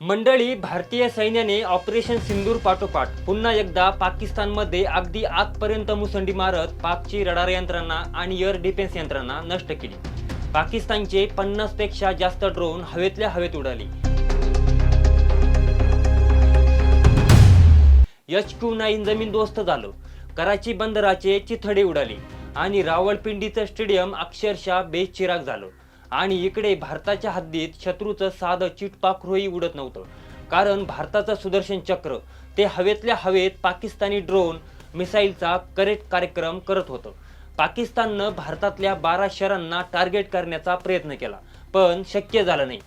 मंडळी भारतीय सैन्याने ऑपरेशन सिंदूर पाठोपाठ पुन्हा एकदा पाकिस्तानमध्ये अगदी आतपर्यंत मुसंडी मारत पाकची रडार यंत्रणा आणि एअर डिफेन्स यंत्रणा नष्ट केली. पाकिस्तानचे पन्नासपेक्षा जास्त ड्रोन हवेतल्या हवेत उडाले. एच क्यू नाईन जमीनदोस्त झालं. कराची बंदराचे चिथडे उडाले आणि रावळपिंडीचं स्टेडियम अक्षरशः बेचिराग झालं. आणि इकडे भारताच्या हद्दीत शत्रूचं साधं चिटपाखरूही उडत नव्हतं. कारण भारताचं सुदर्शन चक्र ते हवेतल्या हवेत पाकिस्तानी ड्रोन मिसाईलचा करेक्ट कार्यक्रम करत होतं. पाकिस्ताननं भारतातल्या बारा शहरांना टार्गेट करण्याचा प्रयत्न केला पण शक्य झालं नाही.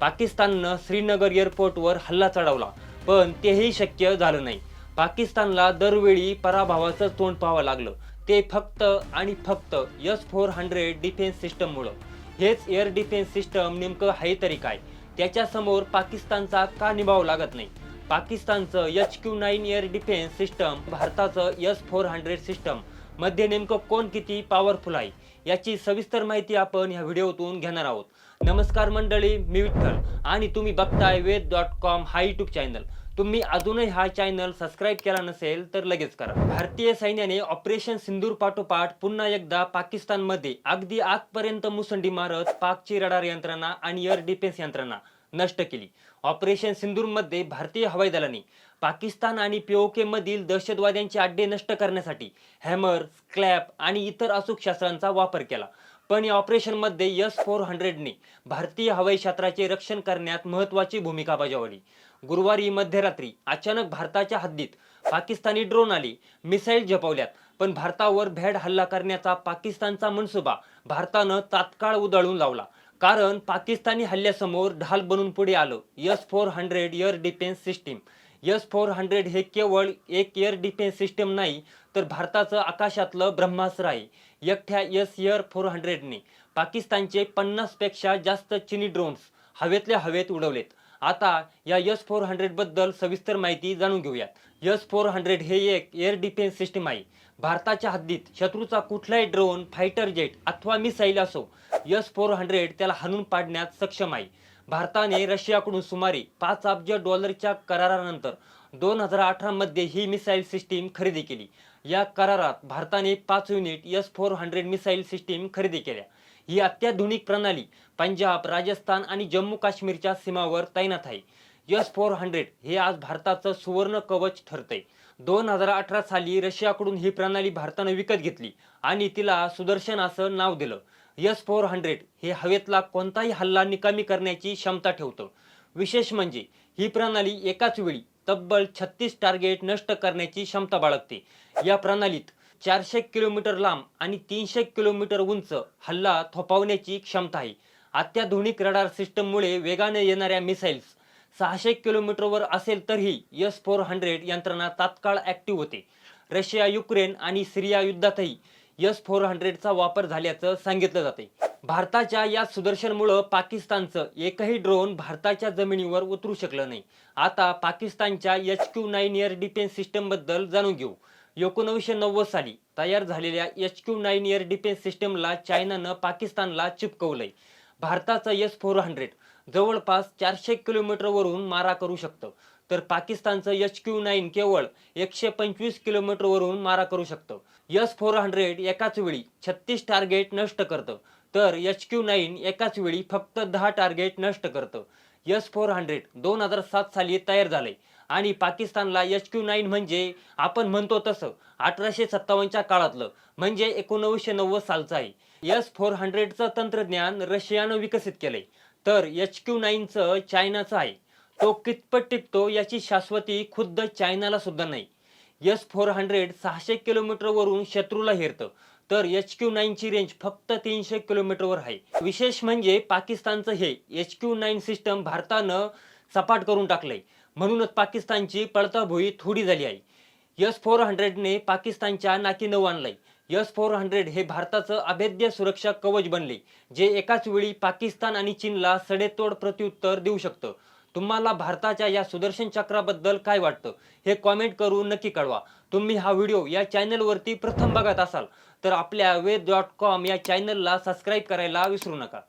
पाकिस्ताननं श्रीनगर एअरपोर्टवर हल्ला चढवला पण तेही शक्य झालं नाही. पाकिस्तानला दरवेळी पराभवाचं तोंड पाहावं लागलं. ते फक्त आणि फक्त यस फोर हंड्रेड डिफेन्स सिस्टममुळं हेच एअर डिफेन्स सिस्टम नेमकं आहे तरी काय? त्याच्यासमोर पाकिस्तानचा का निभाव लागत नाही? पाकिस्तानचं H Q nine air defence system भारताचं एस फोर हंड्रेड सिस्टममध्ये नेमकं कोण किती पॉवरफुल आहे? याची सविस्तर माहिती आपण ह्या व्हिडिओतून घेणार आहोत. नमस्कार मंडळी मी विठ्ठल आणि तुम्ही बघताय वेद डॉट कॉम हा युट्यूब चॅनल तुम्ही अजूनही हा चॅनल सबस्क्राईब केला नसेल तर लगेच करा. भारतीय सैन्याने ऑपरेशन सिंदूर पाठोपाठ पुन्हा एकदा पाकिस्तानमध्ये अगदी आगपर्यंत मुसंडी मारत पाकची रडार यंत्रणा आणि एअर डिफेन्स यंत्रणा नष्ट केली. ऑपरेशन सिंदूरमध्ये भारतीय हवाई दलाने पाकिस्तान आणि पीओके मधील दहशतवाद्यांचे अड्डे नष्ट करण्यासाठी हॅमर स्क्लॅप आणि इतर अचूक शस्त्रांचा वापर केला. पण या ऑपरेशनमध्ये यस फोर हंड्रेडने भारतीय हवाई क्षेत्राचे रक्षण करण्यात महत्त्वाची भूमिका बजावली. गुरुवारी मध्यरात्री अचानक भारताच्या हद्दीत पाकिस्तानी ड्रोन आली. मिसाईल झपवल्यात पण भारतावर भॅड हल्ला करण्याचा पाकिस्तानचा मनसुबा भारतानं तात्काळ उधळून लावला. कारण पाकिस्तानी हल्ल्यासमोर ढाल बनून पुढे आलं. S four hundred air defence system. S four hundred हे केवळ एक एअर डिफेन्स सिस्टीम नाही तर भारताचं आकाशातलं ब्रह्मास्त्र आहे. एकट्या एस एअर फोर हंड्रेडने पाकिस्तानचे पन्नासपेक्षा जास्त चिनी ड्रोन्स हवेतल्या हवेत उडवलेत. आता या एस फोर हंड्रेडबद्दल सविस्तर माहिती जाणून घेऊयात. एस फोर हंड्रेड हे एक एअर डिफेन्स सिस्टीम आहे. भारताच्या हद्दीत शत्रूचा कुठलाही ड्रोन फायटर जेट अथवा मिसाईल असो एस फोर हंड्रेड त्याला हाणून पाडण्यात सक्षम आहे. भारताने रशियाकडून सुमारे पाच अब्ज डॉलरच्या करारानंतर दोन हजार अठरा मध्ये ही मिसाईल सिस्टीम खरेदी केली. या करारात भारताने पाच unit S four hundred missile system खरेदी केल्या. ही अत्याधुनिक प्रणाली पंजाब राजस्थान आणि जम्मू काश्मीरच्या सीमावर तैनात आहे. एस फोर हंड्रेड हे आज भारताचं सुवर्ण कवच ठरतंय. दोन हजार अठरा साली रशियाकडून ही प्रणाली भारतानं विकत घेतली आणि तिला सुदर्शन असं नाव दिलं. एस फोर हंड्रेड हे हवेतला कोणताही हल्ला निकामी करण्याची क्षमता ठेवतं. विशेष म्हणजे ही प्रणाली एकाच वेळी तब्बल छत्तीस टार्गेट नष्ट करण्याची क्षमता बाळगते. या प्रणालीत चारशे किलोमीटर लांब आणि तीनशे किलोमीटर उंच हल्ला थोपावण्याची क्षमता आहे. अत्याधुनिक रडार सिस्टममुळे वेगाने येणाऱ्या मिसाईल्स सहाशे किलोमीटरवर असेल तरीही यस फोर हंड्रेड यंत्रणा तात्काळ ॲक्टिव्ह होते. रशिया युक्रेन आणि सिरिया युद्धातही यस फोर हंड्रेडचा वापर झाल्याचं सांगितलं जाते. भारताच्या या सुदर्शनमुळं पाकिस्तानचं एकही ड्रोन भारताच्या जमिनीवर उतरू शकलं नाही. आता पाकिस्तानच्या H Q nine air defence सिस्टमबद्दल जाणून घेऊ. एकोणीसशे नव्वद साली तयार झालेल्या H Q nine air defence सिस्टमला चायनानं पाकिस्तानला चिपकवलंय. भारताचं एस फोर हंड्रेड जवळपास चारशे किलोमीटरवरून मारा करू शकतं. तर पाकिस्तानचं एच क्यू नाईन केवळ एकशे पंचवीस किलोमीटरवरून मारा करू शकतं. एस फोर हंड्रेड एकाच वेळी छत्तीस टार्गेट नष्ट करतं. तर एच क्यू नाईन एकाच वेळी फक्त दहा टार्गेट नष्ट करतं. एस फोर हंड्रेड दोन हजार सात साली तयार झालंय. आणि पाकिस्तानला एच क्यू नाईन म्हणजे आपण म्हणतो तसं अठराशे सत्तावन्नच्या काळातलं म्हणजे एकोणवीसशे नव्वद सालचं आहे एस फोर हंड्रेडचं तंत्रज्ञान रशियानं विकसित केलंय. तर एच क्यू नाईनचं चायनाचं आहे. तो कितपत टिकतो याची शाश्वती खुद्द चायनाला सुद्धा नाही. एस फोर हंड्रेड सहाशे किलोमीटरवरून शत्रूला हेरतं. तर एच क्यू नाईनची रेंज फक्त तीनशे किलोमीटरवर आहे. विशेष म्हणजे पाकिस्तानचं हे एच क्यू नाईन सिस्टम भारतानं सपाट करून टाकलंय. म्हणूनच पाकिस्तानची पडताभोई थोडी झाली आहे. यस फोर हंड्रेडने पाकिस्तानच्या नाकी नऊ आणलंय यस फोर हंड्रेड हे भारताचं अभेद्य सुरक्षा कवच बनले जे एकाच वेळी पाकिस्तान आणि चीनला सडेतोड प्रत्युत्तर देऊ शकतं. तुम्हाला भारताच्या या सुदर्शन चक्राबद्दल काय वाटतं हे कॉमेंट करून नक्की कळवा. तुम्ही हा व्हिडिओ या चॅनलवरती प्रथम बघत असाल तर आपल्या वेद डॉट कॉम या चॅनलला सबस्क्राईब करायला विसरू नका.